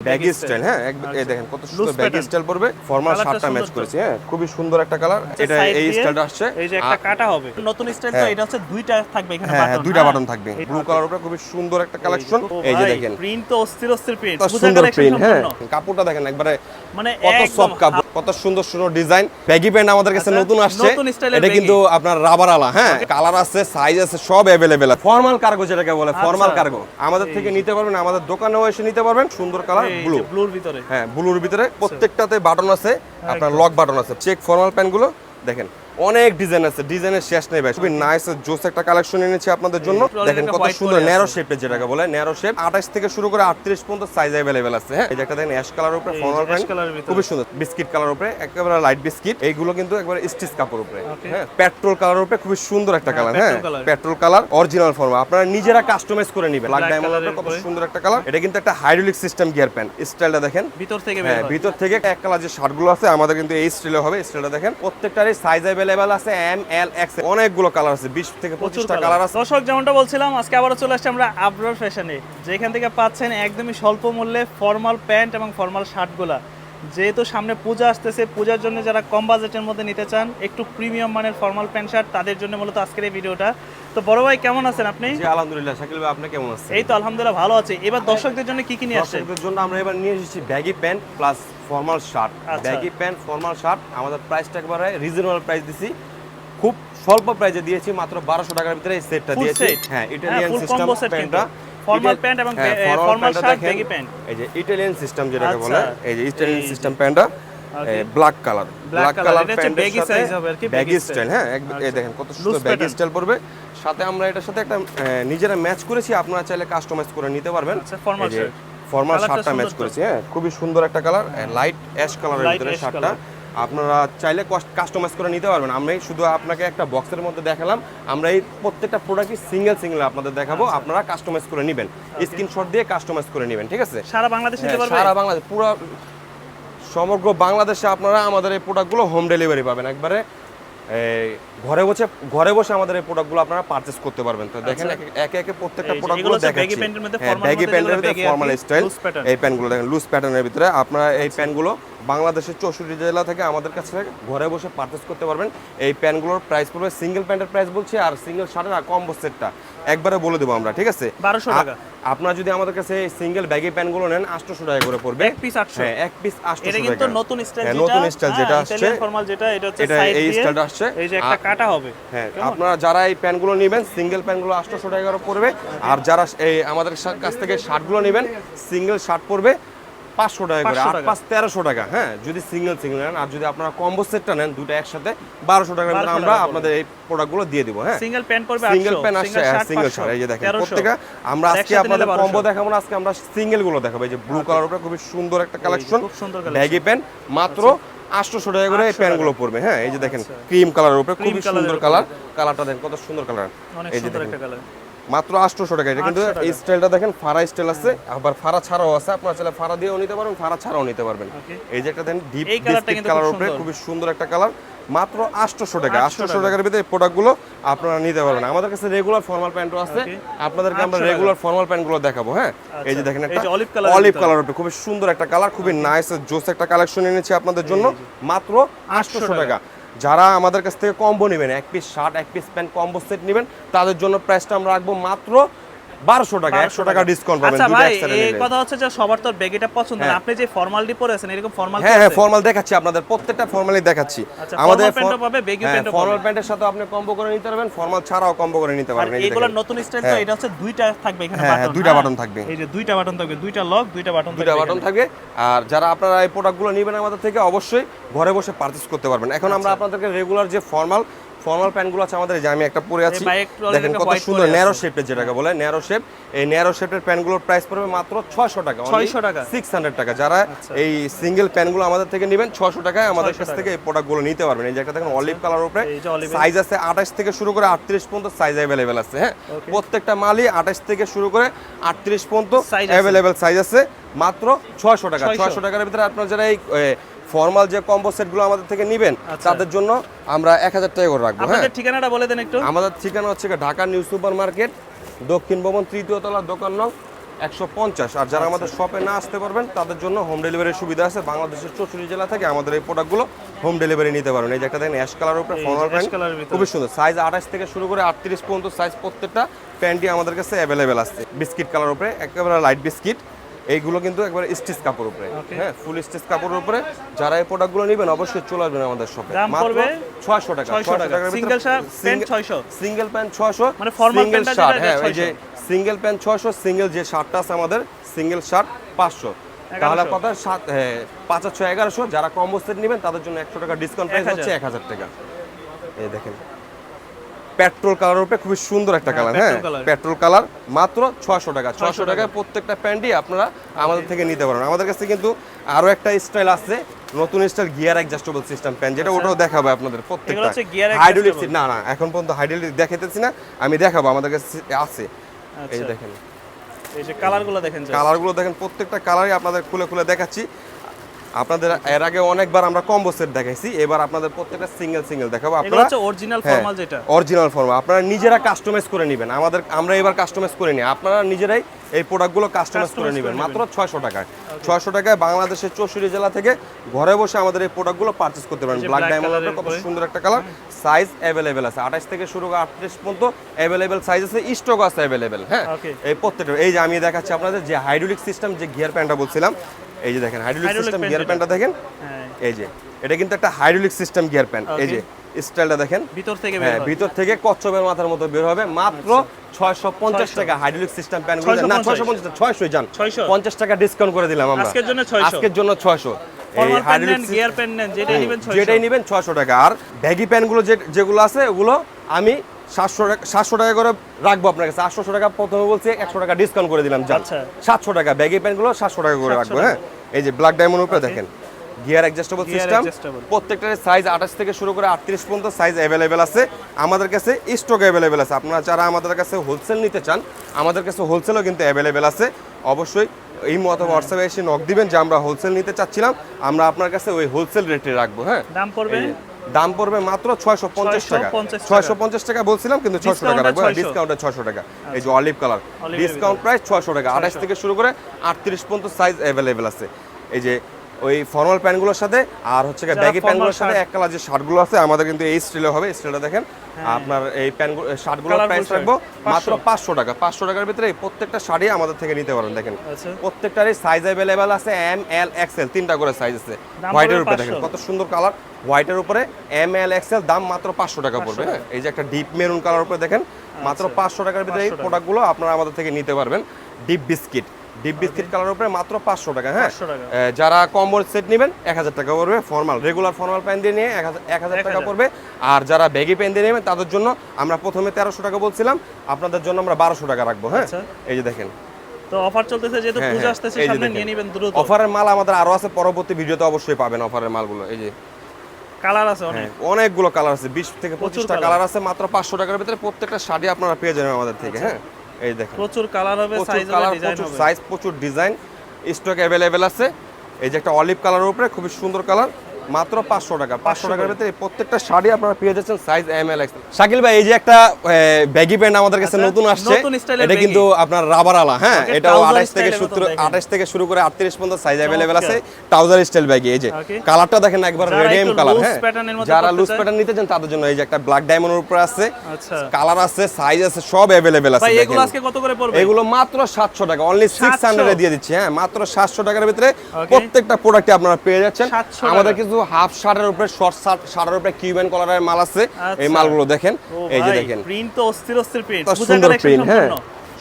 Baggy style হ্যাঁ এই দেখেন কত সুন্দর ব্যাগি স্টাইল ফর্মাল শার্টটা ম্যাচ হ্যাঁ খুবই সুন্দর একটা কালার এটা এই স্টাইলটা আসছে এই যে একটা কাটা হবে। নতুন স্টাইল তো হ্যাঁ। এটা হচ্ছে দুইটা থাকবে এখানে হ্যাঁ, হ্যাঁ, বাটন দুইটা বাটন থাকবে। ব্লু কালার উপরে খুবই সুন্দর একটা কালেকশন এই যে দেখেন। প্রিন্ট তো অস্থির অস্থির প্রিন্ট সুন্দর প্রিন্ট হ্যাঁ। কাপড়টা দেখেন একবারে মানে কত সব কাপড় কত সুন্দর সুন্দর ডিজাইন ব্যাগি প্যান্ট আমাদের কাছে নতুন আসছে। এটা কিন্তু আপনার রাবার আলা হ্যাঁ কালার আছে সাইজ আছে সব অ্যাভেলেবেল ফর্মাল কার্গো যেটাকে বলে ফর্মাল কার্গো আমাদের থেকে নিতে পারবেন আমাদের দোকানেও এসে নিতে পারবেন সুন্দর কালার ব্লু ব্লুর ভিতরে। হ্যাঁ ব্লুর ভিতরে প্রত্যেকটাতে বাটন আছে আপনার লক বাটন আছে। চেক ফর্মাল প্যান্টগুলো দেখেন। অনেক ডিজাইন আছে ডিজাইনের শেষ নেই ভাই খুবই নাইস জোস একটা কালেকশন এনেছি আপনাদের জন্য এই দেখেন একটা কত white সুন্দর করে ন্যারো আছে। শেপের যেটাকে বলে ন্যারো শেপ 28 থেকে শুরু করে 38 পর্যন্ত সাইজ अवेलेबल আছে হ্যাঁ এই যে একটা দেখেন অ্যাশ কালার উপরে এই যে ফর্মাল ash প্যান্ট colour এর ভিতরে। খুবই সুন্দর বিস্কিট কালার উপরে একেবারে লাইট বিস্কিট এইগুলো কিন্তু একবারে স্টিচ কাপড় উপরে Okay. হ্যাঁ পেট্রোল কালার উপরে খুবই সুন্দর একটা কালার petrol হ্যাঁ colour। Petrol colour original form আপনারা নিজেরা কাস্টমাইজ করে নেবেন ব্ল্যাক Black ডায়মন্ড colour এর কত উপরে। সুন্দর একটা কালার এটা কিন্তু একটা হাইড্রোলিক সিস্টেম গিয়ার প্যান্ট স্টাইলটা দেখেন ভিতর থেকে বের হ্যাঁ হয় ভিতর থেকে এক কালার যে শার্টগুলো আছে আমাদের কিন্তু এই স্টাইলে হবে স্টাইলটা দেখেন প্রত্যেকটারই সাইজ अवेलेबल আছে এম এল এক্স অনেকগুলো কালার আছে 20 থেকে কালার কালার আছে। দর্শক যেমনটা বলছিলাম আজকে আবারও চলে আসছে আমরা আবরার ফ্যাশনে যেখান থেকে পাচ্ছেন একদমই স্বল্প মূল্যে ফর্মাল প্যান্ট এবং ফর্মাল শার্টগুলা যেহেতু সামনে পূজা আসতেছে পূজার জন্য যারা কম বাজেটের মধ্যে নিতে চান একটু প্রিমিয়াম মানের ফর্মাল প্যান্ট শার্ট তাদের জন্য মূলত আজকের এই ভিডিওটা তো বড় ভাই কেমন আছেন আপনি? আলহামদুলিল্লাহ। শাকিল ভাই আপনি কেমন আছেন? এই তো আলহামদুলিল্লাহ ভালো আছে। এবার দর্শকদের জন্য কি কি নিয়ে আসছেন? দর্শকদের জন্য আমরা এবার নিয়ে এসেছি baggy pant plus formal shirt. Baggy pant formal shirt আমাদের প্রাইসটা একবারে রিজনেবল প্রাইস দিছি। খুব স্বল্প প্রাইসে দিয়েছি মাত্র বারোশো টাকার ভিতরে এই সেটটা দিয়েছি। হ্যাঁ হ্যাঁ, ইটালিয়ান সিস্টেম প্যান্টটা Formal pant এবং shirt, দেখেন। baggy pant। এই যে ইটালিয়ান সিস্টেম যেটাকে আচ্ছা। বলে এই যে ইটালিয়ান সিস্টেম প্যান্টটা black colour black colour baggy হবে আর কি, ব্যাগি স্টাইল হ্যাঁ এই আচ্ছা। দেখেন কত সুন্দর ব্যাগি। স্টাইল পড়বে সাথে আমরা এটার সাথে একটা নিজেরা ম্যাচ করেছি আপনারা চাইলে কাস্টমাইজ করে নিতে পারবেন ফর্মাল শার্টটা ম্যাচ করেছি হ্যাঁ খুবই সুন্দর একটা কালার লাইট অ্যাশ কালারের ভিতরে শার্টটা। আপনারা চাইলে কাস্টমাইজ করে নিতে পারবেন। আমরা এই শুধু আপনাকে একটা বক্সের মধ্যে দেখালাম। আমরা এই প্রত্যেকটা প্রোডাক্টই সিঙ্গেল সিঙ্গেল আপনাদের দেখাবো। আচ্ছা। আপনারা কাস্টমাইজ করে নেবেন। স্ক্রিনশট দিয়ে কাস্টমাইজ করে নেবেন ঠিক আছে? সারা বাংলাদেশ হ্যাঁ, সারা বাংলাদেশ পুরো সমগ্র বাংলাদেশে আপনারা আমাদের এই প্রোডাক্টগুলো হোম ডেলিভারি পাবেন। একবারে ঘরে বসে ঘরে বসে আমাদের এই প্রোডাক্টগুলো আপনারা পারচেজ করতে পারবেন। তো দেখেন আচ্ছা। একে- একে প্রত্যেকটা প্রোডাক্টগুলো দেখাচ্ছি। মধ্যে, হ্যাঁ ব্যাগি মধ্যে প্যান্টের কি, ফর্মাল স্টাইল এই প্যান্টগুলো দেখেন লুজ প্যাটার্নের ভিতরে আপনারা এই প্যান্টগুলো বাংলাদেশের চৌষট্টি জেলা থেকে আমাদের কাছে ঘরে বসে পারচেজ করতে পারবেন। এই প্যান্টগুলোর প্রাইস পড়বে সিঙ্গেল প্যান্টের প্রাইস বলছি আর সিঙ্গেল শার্টের আর কম্বো সেটটা একবারে বলে দেবো আমরা ঠিক আছে? 1200 টাকা। আপনারা যদি আমাদের কাছে সিঙ্গেল ব্যাগি প্যান্টগুলো নেন আটশোশো টাকা করে পড়বে। এক পিস 800 হ্যাঁ এক পিস আটশোশো এটা টাকা। কিন্তু নতুন স্টাইল হ্যাঁ, যেটা নতুন স্টাইল যেটা হ্যাঁ, আসছে। ফর্মাল যেটা এটা হচ্ছে এটা এই স্টাইলটা আসছে। এই যে একটা কাটা হবে। হ্যাঁ? আপনারা যারা এই প্যান্টগুলো নেবেন সিঙ্গেল প্যান্টগুলো আটশোশো টাকা করে পড়বে। আর যারা এই আমাদের কাছ থেকে শার্টগুলো নেবেন সিঙ্গেল শার্ট পড়বে। পাঁচশো টাকা করে 500 আট পাঁচ তেরোশো টাকা হ্যাঁ যদি সিঙ্গেল সিঙ্গেল নেন আর যদি আপনারা কম্বো সেটটা নেন দুটো একসাথে বারোশো টাকার আমরা আপনাদের এই প্রোডাক্টগুলো দিয়ে দিব হ্যাঁ। সিঙ্গেল প্যান্ট পড়বে সিঙ্গেল 800 প্যান্ট আসছে সিঙ্গেল শার্ট সিঙ্গেল শার্ট এই যে দেখেন 1300 প্রত্যেকটা আমরা আজকে আপনাদের নিলে 1200 কম্বো দেখাবো না আজকে আমরা সিঙ্গেলগুলো দেখাবো এই যে ব্লু কালার উপরে খুবই সুন্দর একটা কালেকশন ব্যাগি প্যান্ট মাত্র আটশোশো টাকা করে এই 800 প্যান্টগুলো পড়বে হ্যাঁ এই যে দেখেন ক্রিম কালারের উপরে খুবই সুন্দর কালার কালারটা দেখেন কত সুন্দর কালার এই যে দেখেন। একটা কালার মাত্র আটশোশো টাকা। এটা কিন্তু এই স্টাইলটা দেখেন ফারা স্টাইল আছে আবার ফারা ছাড়াও আছে। আপনারা চাইলে ফারা দিয়েও নিতে পারবেন ফারা ছাড়াও নিতে পারবেন। এই যে একটা দেখেন ডিপ বিস্কিট কালার উপরে। খুবই সুন্দর একটা কালার মাত্র আটশোশো টাকা। 800 আটশোশো টাকার ভিতরে প্রোডাক্টগুলো আপনারা নিতে পারবেন। আমাদের কাছে রেগুলার ফর্মাল প্যান্টও আছে। আপনাদেরকে আমরা রেগুলার ফর্মাল প্যান্টগুলো দেখাবো হ্যাঁ? এই যে। দেখেন একটা colour এর অলিভ কালার উপরে। খুবই সুন্দর একটা কালার খুবই নাইস জোস একটা কালেকশন এনেছি আপনাদের জন্য। মাত্র আটশোশো টাকা। যারা আমাদের কাছ থেকে কম্বো নেবেন, এক পিস শার্ট এক পিস প্যান্ট কম্বো সেট নেবেন, তাদের জন্য প্রাইসটা আমরা রাখব মাত্র বারোশো টাকা একশো টাকা ডিসকাউন্ট পাবেন আচ্ছা ভাই এই। কথা হচ্ছে যে সবার তো পছন্দ না হ্যাঁ। আপনি যে ফর্মালিটি পরে আছেন এরকম ফর্মাল হ্যাঁ হ্যাঁ ফর্মাল দেখাচ্ছি আপনাদের প্রত্যেকটা ফর্মালি দেখাচ্ছি আচ্ছা, formal pant-ও পাবে, pant-ও ফর্মাল প্যান্টের সাথে আপনি কম্বো করে নিতে পারবেন ফর্মাল ছাড়াও কম্বো করে নিতে পারবেন এই যে এগুলোর দেখেন। নতুন স্টাইল তো হ্যাঁ। এটা হচ্ছে দুইটা থাকবে এখানে হ্যাঁ, হ্যাঁ, বাটন দুইটা button থাকবে। এই যে দুইটা বাটন থাকবে দুইটা লক দুইটা বাটন দুইটা বাটন থাকবে আর যারা আপনারা এই প্রোডাক্টগুলো নেবেন আমাদের থেকে অবশ্যই ঘরে বসে পারচেস করতে পারবেন এখন আমরা আচ্ছা। আপনাদেরকে রেগুলার যে ফর্মাল ফর্মাল প্যান্টগুলো আছে আমাদের যে আমি একটা পরে আছি। দেখেন কত সুন্দর ন্যারো শেপের যেটাকে বলে ন্যারো শেপ এই ন্যারো শেপের প্যান্টগুলোর প্রাইস পড়বে মাত্র ছয়শো টাকা ছয়শো টাকা। সিক্স হান্ড্রেড টাকা। যারা এই সিঙ্গেল প্যান্টগুলো আমাদের থেকে নেবেন ছয়শো টাকায় আমাদের কাছ থেকে এই প্রোডাক্টগুলো নিতে পারবেন। এই যে একটা দেখেন অলিভ কালার উপরে সাইজ আছে আঠাশ থেকে শুরু করে আটত্রিশ পর্যন্ত সাইজ अवेलेबल আছে হ্যাঁ? প্রত্যেকটা মালই আঠাশ থেকে শুরু করে আটত্রিশ পর্যন্ত अवेलेबल সাইজ আছে মাত্র ছয়শো টাকা। ছয়শো। টাকার ভিতরে আপনারা যারা এই ফর্মাল যে কম্বো সেটগুলো আমাদের থেকে নেবেন আচ্ছা। তাদের জন্য আমরা 1000 টাকা করে রাখব হ্যাঁ? ঠিকানাটা বলে দেন একটু। আমাদের ঠিকানা হচ্ছে ঢাকা নিউ সুপার মার্কেট দক্ষিণ ভবন তৃতীয় তলা দোকান নং একশো পঞ্চাশ। আর যারা আমাদের শপে না আসতে পারবেন তাদের জন্য হোম ডেলিভারির সুবিধা আছে। বাংলাদেশের চৌষট্টি জেলা থেকে আমাদের এই প্রোডাক্টগুলো হোম ডেলিভারি নিতে পারেন এই যে একটা দেখেন অ্যাশ কালার উপরে ফর্মাল প্যান্ট। খুবই সুন্দর। সাইজ আঠাশ থেকে শুরু করে আটত্রিশ পর্যন্ত সাইজ প্রত্যেকটা প্যান্টই আমাদের কাছে অ্যাভেলেবেল আছে। বিস্কিট কালার উপরে একেবারে লাইট বিস্কিট এইগুলো কিন্তু একবার স্টিচ কাপড় উপরে। হ্যাঁ ফুল স্টিচ কাপড়ের উপরে। যারা এই প্রোডাক্টগুলো নেবেন অবশ্যই চলে আসবেন আমাদের শপে দাম পড়বে ছয়শো টাকা। 600 টাকা। Single shirt, pant 600 single pant ছয়শো মানে formal সিঙ্গেল pant-টা শার্ট হ্যাঁ এই যে সিঙ্গেল প্যান্ট ছয়শো সিঙ্গেল যে শার্টটা আছে আমাদের সিঙ্গেল শার্ট পাঁচশো। তাহলে 1100 কথা সাত পাঁচ ছয় এগারোশো। যারা কম্বো সেট নেবেন তাদের জন্য একশো টাকা ডিসকাউন্ট প্রাইস 1000 হচ্ছে এক হাজার টাকা। এই দেখেন। পেট্রোল কালার উপরে খুবই সুন্দর একটা কালার হ্যাঁ? পেট্রোল কালার মাত্র ছয়শো টাকা। 600 টাকায় প্রত্যেকটা প্যান্টই আপনারা আমাদের থেকে নিতে পারেন আমাদের কাছে কিন্তু আরও একটা স্টাইল আছে নতুন style gear adjustable system pant যেটা ওটাও দেখাবো আপনাদের প্রত্যেকটা। হাইড্রোলিক? না না এখন পর্যন্ত হাইড্রোলিক দেখাইতেছি না আমি দেখাবো আমাদের কাছে আছে। এই আচ্ছা। দেখেন। এই যে কালারগুলো দেখেন। কালারগুলো দেখেন প্রত্যেকটা কালারই আপনাদের খুলে খুলে দেখাচ্ছি। আপনাদের এর আগে অনেকবার আমরা কম্বো সেট দেখাইছি এবার আপনাদের প্রত্যেকটা সিঙ্গেল সিঙ্গেল দেখাবো। আপনারা হচ্ছে অরিজিনাল হ্যাঁ, ফর্মাল যেটা। অরিজিনাল ফর্মাল আপনারা নিজেরা কাস্টমাইজ করে নেবেন। আমাদের আমরা এবার কাস্টমাইজ করে নিই। আপনারা নিজেরাই এই প্রোডাক্টগুলো কাস্টমাইজ করে নেবেন। মাত্র ছয়শো টাকায়। ছয়শো টাকায় বাংলাদেশের চৌষট্টি জেলা থেকে ঘরে বসে আমাদের এই প্রোডাক্টগুলো পারচেস করতে পারেন ব্ল্যাক black ডায়মন্ড কত সুন্দর একটা কালার সাইজ অ্যাভেলেবেল আছে। আঠাশ থেকে শুরু করে আটত্রিশ পর্যন্ত অ্যাভেলেবেল সাইজ আছে। স্টক আছে অ্যাভেলেবেল হ্যাঁ? এই প্রত্যেকটা এই যে আমি দেখাচ্ছি আপনাদের যে হাইড্রোলিক সিস্টেম যে গিয়ার প্যান্টটা বলছিলাম এই যে দেখেন হাইড্রোলিক সিস্টেম গিয়ার প্যান্টটা দেখেন। হ্যাঁ। এই যে এটা কিন্তু একটা হাইড্রোলিক সিস্টেম গিয়ার প্যান্ট এই যে স্টাইলটা দেখেন। ভিতর থেকে হ্যাঁ ভিতর থেকে কচ্ছপের মাথার মতো বের হবে। মাত্র ছয়শো পঞ্চাশ টাকা হাইড্রোলিক সিস্টেম প্যান না 650 ছয়শো পঞ্চাশ ছয়শোই যান। 600 পঞ্চাশ টাকা ডিসকাউন্ট করে দিলাম আমরা। আজকের জন্য 600 আজকের জন্য ছয়শো। প্যান্ট নেন গিয়ার প্যান্ট নেন যেটাই নেবেন 600 যেটাই নেবেন ছয়শো টাকা। আর ব্যাগি প্যান্টগুলো যে যেগুলো আছে ওগুলো আমি সাতশো টাকা সাতশো টাকা করে রাখব আপনার কাছে। আটশো টাকা প্রথমে বলছি একশো টাকা ডিসকাউন্ট করে দিলাম যান। আচ্ছা। সাতশো টাকা। ব্যাগি প্যান্টগুলো সাতশো টাকা করে 700 রাখব হ্যাঁ। এই যে ব্ল্যাক ডায়মন্ড উপরে দেখেন। গিয়ার অ্যাডজাস্টেবল সিস্টেম প্রত্যেকটার সাইজ আঠাশ থেকে শুরু করে আটত্রিশ পর্যন্ত সাইজ অ্যাভেলেবেল আছে। আমাদের কাছে স্টক অ্যাভেলেবেল আছে। আপনারা যারা আমাদের কাছে হোলসেল নিতে চান আমাদের কাছে হোলসেলও কিন্তু অ্যাভেলেবেল আছে। অবশ্যই এই মতো হোয়াটসঅ্যাপে এসে নক দিবেন যে আমরা হোলসেল নিতে চাচ্ছিলাম। আমরা আপনার কাছে ওই হোলসেল রেটে রাখব হ্যাঁ? দাম পড়বে? দাম পড়বে মাত্র ছয়শো পঞ্চাশ টাকা। ছয়শো পঞ্চাশ টাকা। বলছিলাম কিন্তু ছয়শো টাকা রাখব ডিসকাউন্টে ছয়শো টাকা। এই যে অলিভ কালার ডিসকাউন্ট প্রাইস ছয়শো টাকা। আঠাশ থেকে শুরু করে আটত্রিশ পর্যন্ত সাইজ অ্যাভেলেবেল আছে। এই যে ওই ফর্মাল প্যান্টগুলোর সাথে আর হচ্ছে ব্যাগি প্যান্টগুলোর সাথে এক কালার যে শার্টগুলো আছে আমাদের কিন্তু এই স্টাইলে হবে স্টাইলটা দেখেন। আপনার এই প্যান্টগুলো শার্টগুলোর প্রাইস রাখব মাত্র পাঁচশো টাকা। পাঁচশো টাকার ভিতরে প্রত্যেকটা শাড়ি আমাদের থেকে নিতে পারেন দেখেন। আচ্ছা। প্রত্যেকটারই সাইজ অ্যাভেলেবেল আছে এম এল এক্সেল তিনটা করে সাইজ আছে। হোয়াইটের উপরে দেখেন কত সুন্দর কালার হোয়াইটের উপরে এম এল এক্সেল দাম মাত্র পাঁচশো টাকা পড়বে হ্যাঁ। এই যে একটা ডিপ মেরুন কালার উপরে দেখেন মাত্র পাঁচশো টাকার ভিতরে এই 500 টাকা। প্রোডাক্টগুলো আপনারা আমাদের থেকে নিতে পারবেন। Deep biscuit deep biscuit colour উপরে মাত্র পাঁচশো টাকা হ্যাঁ? 500 টাকা। এ, যারা কম্বল সেট নেবেন এক হাজার টাকা পড়বে ফর্মাল রেগুলার ফর্মাল প্যান্ট দিয়ে নিয়ে এক হাজার- টাকা পড়বে। আর যারা ব্যাগি প্যান্ট দিয়ে নেবেন তাদের জন্য আমরা প্রথমে তেরোশো টাকা বলছিলাম আপনাদের জন্য আমরা বারোশো টাকা রাখব হ্যাঁ? আচ্ছা। এই যে দেখেন। তো অফার চলতেছে যেহেতু হ্যাঁ, পূজা হ্যাঁ, আসতেছে সামনে নিয়ে নেবেন দ্রুত। অফারের মাল আমাদের আরও আছে পরবর্তী ভিডিওতে অবশ্যই পাবেন অফারের মালগুলো এই যে। কালার আছে অনেক। হ্যাঁ, অনেকগুলো কালার আছে বিশ থেকে পঁচিশটা কালার আছে মাত্র পাঁচশো টাকার ভিতরে প্রত্যেকটা শাড়ি আপনারা পেয়ে যাবেন আমাদের থেকে হ্যাঁ? এই দেখেন। প্রচুর কালার হবে সাইজ কালার প্রচুর সাইজ প্রচুর ডিজাইন স্টক অ্যাভেলেবেল আছে। এই যে একটা অলিভ কালারের উপরে খুবই সুন্দর কালার মাত্র পাঁচশো টাকা। পাঁচশো টাকার ভিতরে প্রত্যেকটা শাড়ি আপনারা পেয়ে যাচ্ছেন size M L X Shakil ভাই এই যে একটা ব্যাগি প্যান্ট আমাদের কাছে আচ্ছা, নতুন আসছে এটা কিন্তু আপনার রাবার আলা হ্যাঁ? এটা আঠাশ থেকে সত্তর আঠাশ থেকে শুরু করে আটত্রিশ পর্যন্ত সাইজ অ্যাভেলেবেল আছে ট্রাউজার স্টাইল ব্যাগি এই যে। কালারটা দেখেন একবার রেডিয়াম কালার হ্যাঁ? যারা লুজ। প্যাটার্ন নিতে চান তাদের জন্য এই যে একটা ব্ল্যাক ডায়মন্ডের উপরে আছে। আচ্ছা। কালার আছে সাইজ আছে সব অ্যাভেলেবেল আছে এগুলো আজকে কত করে পড়বে? এগুলো মাত্র সাতশো টাকা অনলি সিক্স 700 দিয়ে দিচ্ছি হ্যাঁ? মাত্র সাতশো টাকার ভিতরে প্রত্যেকটা প্রোডাক্টে আপনারা পেয়ে যাচ্ছেন। আমাদের। কিছু হাফ শার্টের উপরে শর্ট শার্ট শার্টের উপরে কিউবেন কলারের মাল আছে। আচ্ছা। এই মালগুলো দেখেন। এই যে দেখেন। প্রিন্ট তো অস্থির অস্থির প্রিন্ট সুন্দর প্রিন্ট হ্যাঁ।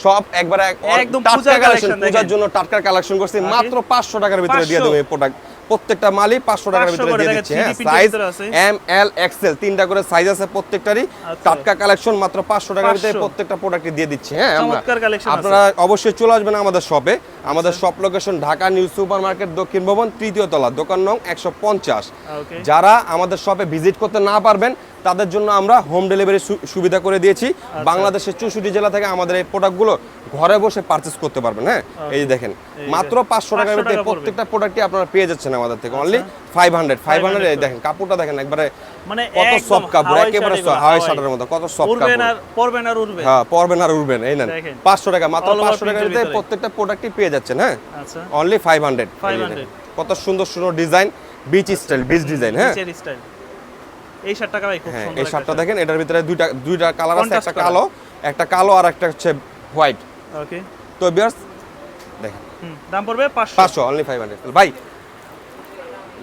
সব একবারে এক- একদম পূজার কালেকশন পূজার জন্য টাটকা কালেকশন করছি। মাত্র পাঁচশো টাকার ভিতরে দিয়ে 500 দেবো এই প্রোডাক্ট প্রত্যেকটা মালই পাঁচশো টাকার ভিতরে দিয়ে দিচ্ছে দিচ্ছি 3D print এর সাইজ এম এল এক্সেল তিনটা করে সাইজ আছে প্রত্যেকটারই। আচ্ছা। টাটকা কালেকশন মাত্র পাঁচশো টাকার ভিতরে প্রত্যেকটা প্রোডাক্ট দিয়ে দিচ্ছে হ্যাঁ আমরা। আপনারা অবশ্যই চলে আসবেন আমাদের শপে আমাদের shop location Dhaka new super market দক্ষিণ ভবন তৃতীয় তলা দোকান নং একশো পঞ্চাশ। যারা আমাদের শপে ভিজিট করতে না পারবেন তাদের জন্য আমরা হোম ডেলিভারি সুবিধা করে দিয়েছি। আচ্ছা। বাংলাদেশের চৌষট্টি জেলা থেকে আমাদের এই প্রোডাক্টগুলো ঘরে বসে পারচেস করতে পারবেন হ্যাঁ? এই দেখেন মাত্র পাঁচশো টাকার 500 ভিতরে প্রত্যেকটা প্রোডাক্টই আপনারা পেয়ে যাচ্ছেন আমাদের থেকে only five hundred five hundred দেখেন কাপড়টা দেখেন একবারে মানে কত সফট কাপড় একেবারে হাওয়াই। শাটারের মতো কত উড়বেন কাপড়। পরবেন আর উঠবে হ্যাঁ পরবেন আর উঠবেন এই নেন পাঁচশো টাকা মাত্র পাঁচশো টাকার ভিতরে ভিতরে। প্রত্যেকটা প্রোডাক্টই পেয়ে যাচ্ছেন হ্যাঁ? আচ্ছা। অনলি ফাইভ হান্ড্রেড কত সুন্দর সুন্দর design beach style beach design হ্যাঁ? এই শার্টটা ভাই খুব হ্যাঁ সুন্দর এই শার্টটা দেখেন এটার ভিতরে দুইটা দুইটা কালার আছে একটা কালো একটা কালো আর একটা হচ্ছে হোয়াইট। ওকে তো বিয়ার্স দেখেন। দাম পড়বে 500 পাঁচশো অনলি ফাইভ হান্ড্রেড ভাই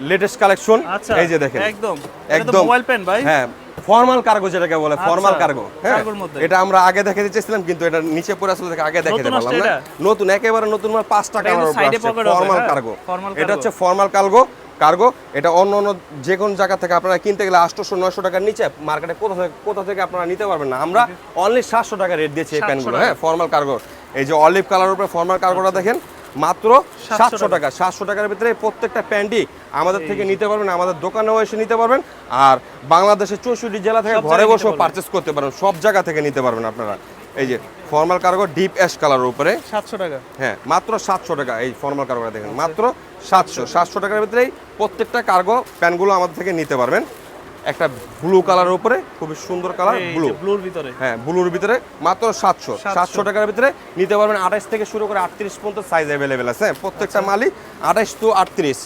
লেটেস্ট কালেকশন আচ্ছা এই যে দেখেন। একদম। একদম। মোবাইল পেন ভাই। হ্যাঁ ফর্মাল কার্গো যেটাকে বলে ফর্মাল আচ্ছা, কার্গো হ্যাঁ। এটা আমরা আগে দেখে দিচ্ছিলাম কিন্তু এটা নিচে পড়ে আসলে দেখে আগে দেখে না। নতুন একেবারে নতুন মানে পাঁচটা এটা কিন্তু কালার side এ ফর্মাল হ্যাঁ? কার্গো এটা হচ্ছে ফর্মাল কার্গো কার্গো এটা অন্য অন্য যে কোন জায়গা থেকে আপনারা কিনতে গেলে আটশোশো নয়শো টাকার নিচে মার্কেটে কোথা থেকে কোথা থেকে আপনারা নিতে পারবেন না। আমরা অনলি সাতশো টাকা রেট দিয়েছি এই 700 প্যান্টগুলো হ্যাঁ ফর্মাল কার্গো এই যে অলিভ কালার উপরে ফর্মাল কার্গোটা দেখেন মাত্র 700 সাতশো টাকা। সাতশো টাকার ভিতরে প্রত্যেকটা প্যান্টই আমাদের থেকে নিতে পারবেন আমাদের দোকানেও এসে নিতে পারবেন। আর বাংলাদেশের চৌষট্টি জেলা থেকে ঘরে বসেও। পারচেস করতে পারবেন সব জায়গা থেকে নিতে পারবেন আপনারা। এই যে ফর্মাল কার্গো ডিপ অ্যাশ কালারের উপরে। 700 টাকা। হ্যাঁ মাত্র সাতশো টাকা এই ফর্মাল কার্গোটা দেখেন মাত্র সাতশো। সাতশো টাকার ভিতরেই প্রত্যেকটা কার্গো প্যান্টগুলো আমাদের থেকে নিতে পারবেন। একটা ব্লু কালারের উপরে খুবই সুন্দর কালার ব্লু ব্লুর ভিতরে। হ্যাঁ ব্লুর ভিতরে মাত্র সাতশো। সাতশো। টাকার ভিতরে নিতে পারবেন আঠাশ থেকে শুরু করে আটত্রিশ পর্যন্ত সাইজ অ্যাভেলেবেল আছে। হ্যাঁ, প্রত্যেকটা আচ্ছা। মালই আঠাশ টু আটত্রিশ।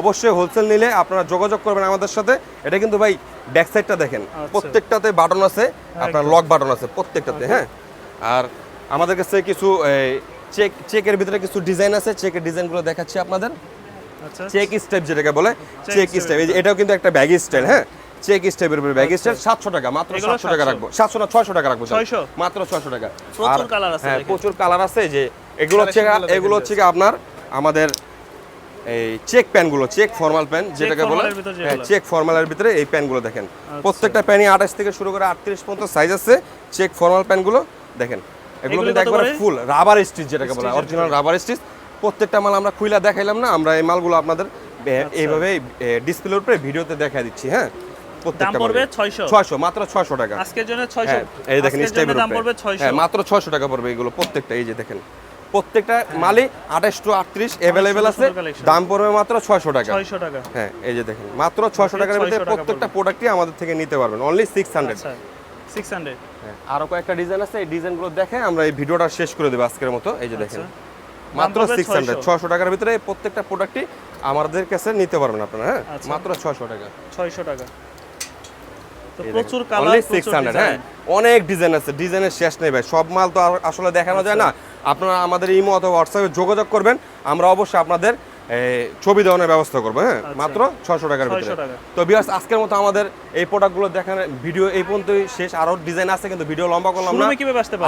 অবশ্যই হোলসেল নিলে আপনারা যোগাযোগ করবেন আমাদের সাথে। এটা কিন্তু ভাই ব্যাক সাইডটা দেখেন আচ্ছা। প্রত্যেকটাতে বাটন আছে আপনার লক বাটন আছে প্রত্যেকটাতে হ্যাঁ? আর আমাদের কাছে কিছু চেক চেকের ভিতরে কিছু ডিজাইন আছে চেকের ডিজাইনগুলো দেখাচ্ছি আপনাদের। আচ্ছা। চেক স্টেপ যেটাকে বলে চেক step স্টেপ এটাও কিন্তু একটা ব্যাগি স্টাইল হ্যাঁ? চেক স্টেপের উপরে ব্যাগি স্টাইল সাতশো টাকা মাত্র আচ্ছা। এগুলো সাতশো টাকা রাখব। সাতশো না ছয়শো টাকা রাখব 600? মাত্র ছয়শো টাকা। প্রচুর colour আছে হ্যাঁ প্রচুর কালার আছে যে এগুলো হচ্ছে এগুলো হচ্ছে আপনার আমাদের এই চেক প্যান্টগুলো চেক ফর্মাল প্যান্ট যেটাকে বলে হ্যাঁ। চেক ফর্মালের ভিতরে এই প্যান্টগুলো দেখেন। আচ্ছা। প্রত্যেকটা প্যান্টই আঠাশ থেকে শুরু করে আটত্রিশ পর্যন্ত সাইজ আছে। চেক ফর্মাল প্যান্টগুলো দেখেন এগুলো কিন্তু একবারে ফুল রাবার স্টিচ যেটাকে বলে অরিজিনাল রাবার স্টিচ প্রত্যেকটা মাল আমরা খুইলা দেখাইলাম না আমরা এই মালগুলো আপনাদের এ- এইভাবে ডিসপ্লের উপরে ভিডিওতে দেখা দিচ্ছি হ্যাঁ? দাম প্রত্যেকটা পড়বে 600 ছয়শো। মাত্র ছয়শো টাকা। আজকের জন্য 600 হ্যাঁ এই দেখেন স্টেপের দাম পড়বে উপরে 600 হ্যাঁ মাত্র ছয়শো টাকা পড়বে এগুলো প্রত্যেকটা এই যে দেখেন। প্রত্যেকটা মালই আঠাশ টু আটত্রিশ অ্যাভেলেবেল আছে। দাম পড়বে মাত্র ছয়শো টাকা। 600 টাকা। হ্যাঁ এই যে দেখেন মাত্র ছয়শো টাকার ভিতরে 600 টাকা প্রত্যেকটা প্রোডাক্টই আমাদের থেকে নিতে পারবেন অনলি সিক্স হান্ড্রেড আচ্ছা 600 আরও কয়েকটা ডিজাইন আছে এই ডিজাইনগুলো দেখে আমরা এই ভিডিওটা শেষ করে দেবো আজকের মতো। এই যে দেখেন আচ্ছা। মাত্র সিক্স হান্ড্রেড ছয়শো। টাকার ভিতরে প্রত্যেকটা প্রোডাক্টই আমাদের কাছে নিতে পারবেন আপনারা হ্যাঁ? আচ্ছা। মাত্র ছয়শো টাকা। 600 টাকা। প্রচুর কালার 600, হ্যাঁ? অনেক ডিজাইন আছে ডিজাইনের শেষ নেই ভাই সব মাল তো আসলে দেখানো যায় না। আচ্ছা। আপনারা আমাদের ইমো অথবা হোয়াটসঅ্যাপে যোগাযোগ করবেন। আমরা অবশ্যই আপনাদের ছবি দেওয়ানোর ব্যবস্থা করব হ্যাঁ? আচ্ছা। মাত্র ছয়শো টাকার ভিতরে। তো বিয়ার্স আজকের মতো আমাদের এই প্রোডাক্টগুলো দেখানোর ভিডিও এই পর্যন্তই শেষ। আরও ডিজাইন আছে কিন্তু ভিডিও লম্বা করলাম না।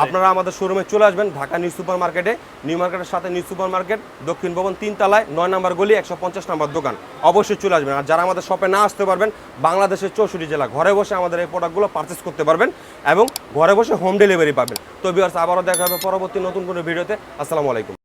আপনারা আমাদের শোরুমে চলে আসবেন ঢাকা নিউ সুপার মার্কেটে নিউ মার্কেটের সাথে নিউ সুপার মার্কেট দক্ষিণ ভবন তিন তলায় নয় নম্বর গলি একশো পঞ্চাশ নম্বর দোকান। অবশ্যই চলে আসবেন। আর যারা আমাদের শপে না আসতে পারবেন বাংলাদেশের চৌষট্টি জেলা ঘরে বসে আমাদের এই প্রোডাক্টগুলো পারচেস করতে পারবেন এবং ঘরে বসে হোম ডেলিভারি পাবেন। তো বিয়ার্স আবারও দেখা হবে পরবর্তী নতুন কোনো ভিডিওতে আসসালামু আলাইকুম।